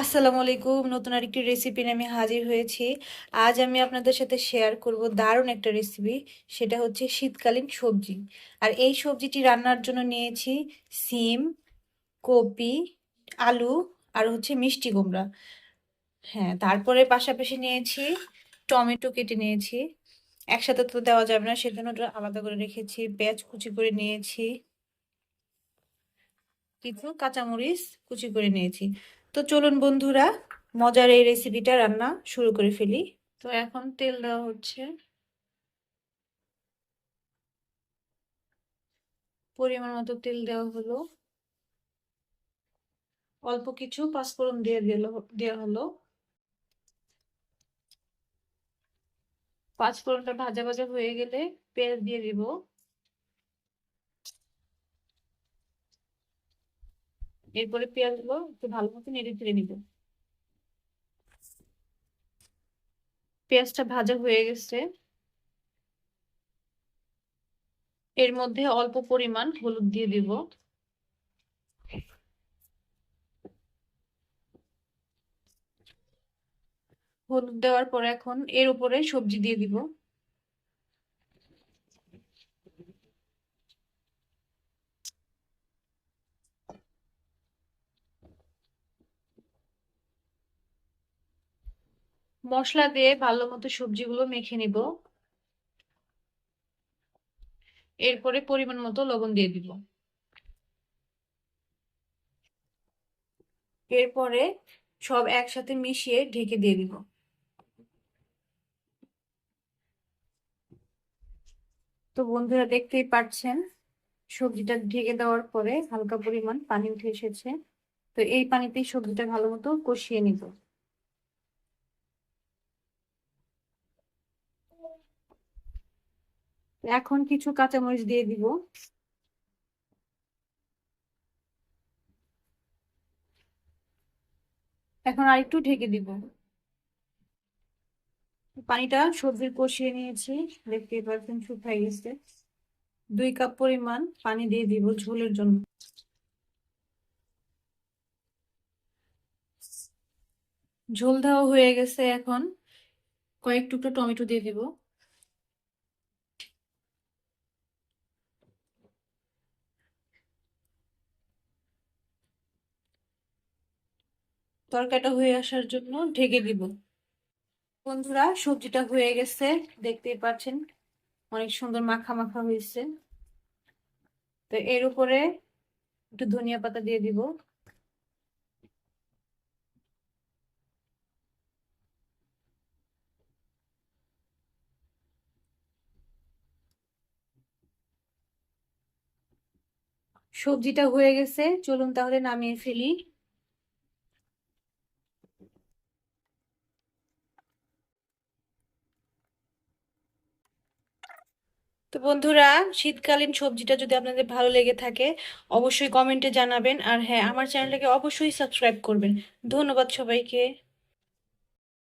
আসসালামু আলাইকুম। নতুন আরেকটি রেসিপি নিয়ে আমি হাজির হয়েছি। আজ আমি আপনাদের সাথে শেয়ার করব দারুণ একটা রেসিপি সেটা হচ্ছে শীতকালীন সবজি। আর এই সবজিটি রান্নার জন্য নিয়েছি সিম, কপি, আলু আর হচ্ছে মিষ্টি কুমড়া। হ্যাঁ তারপরে পাশাপাশি নিয়েছি টমেটো কেটে নিয়েছি। একসাথে তো দেওয়া যাবে না, সেজন্য আলাদা করে রেখেছি। পেঁয়াজ কুচি করে নিয়েছি। কিছু কাঁচামরিচ কুচি করে নিয়েছি। তো চলুন বন্ধুরা, মজার এই রেসিপিটা রান্না শুরু করে ফেলি। তো এখন তেল দেওয়া হচ্ছে। পরিমাণ মতো তেল দেওয়া হলো। অল্প কিছু পাঁচফোড়ন দিয়ে দিল, দেওয়া হলো। পাঁচফোড়নটা ভাজা ভাজা হয়ে গেলে পেঁয়াজ দিয়ে দিব। এরপরে পেঁয়াজগুলো একটু ভালো মতো নেড়ে চেড়ে নিব। পেঁয়াজটা ভাজা হয়ে গেছে। এর মধ্যে অল্প পরিমাণ হলুদ দিয়ে দিব। হলুদ দেওয়ার পর এখন এর উপরে সবজি দিয়ে দিব। মশলা দিয়ে ভালো মতো সবজিগুলো মেখে নিব। এরপরে পরিমাণ মতো লবণ দিয়ে দিব। এরপরে সব একসাথে মিশিয়ে ঢেকে দিয়ে দিব। তো বন্ধুরা দেখতেই পাচ্ছেন, সবজিটা ঢেকে দেওয়ার পরে হালকা পরিমাণ পানি উঠে এসেছে। তো এই পানিতেই সবজিটা ভালো মতো কষিয়ে নিব। এখন কিছু কাঁচামরিচ দিয়ে দিব। এখন আরেকটু ঢেকে দিব। পানিটা সবজির কষিয়ে নিয়েছি। দেখতেই পাচ্ছেন শুকাই গেছে। দুই কাপ পরিমাণ পানি দিয়ে দিব ঝোলের জন্য। ঝোল দেওয়া হয়ে গেছে। এখন কয়েক টুকরো টমেটো দিয়ে দিব। তরকারিটা হয়ে আসার জন্য ঢেকে দিব। বন্ধুরা, সবজিটা হয়ে গেছে, দেখতেই পাচ্ছেন, অনেক সুন্দর মাখা মাখা হয়েছে। তো এর উপরে একটু ধনিয়া পাতা দিয়ে দিব। সবজিটা হয়ে গেছে, চলুন তাহলে নামিয়ে ফেলি। তো বন্ধুরা, শীতকালীন সবজিটা যদি আপনাদের ভালো লেগে থাকে, অবশ্যই কমেন্টে জানাবেন। আর হ্যাঁ আমার চ্যানেলটাকে অবশ্যই সাবস্ক্রাইব করবেন। ধন্যবাদ সবাইকে।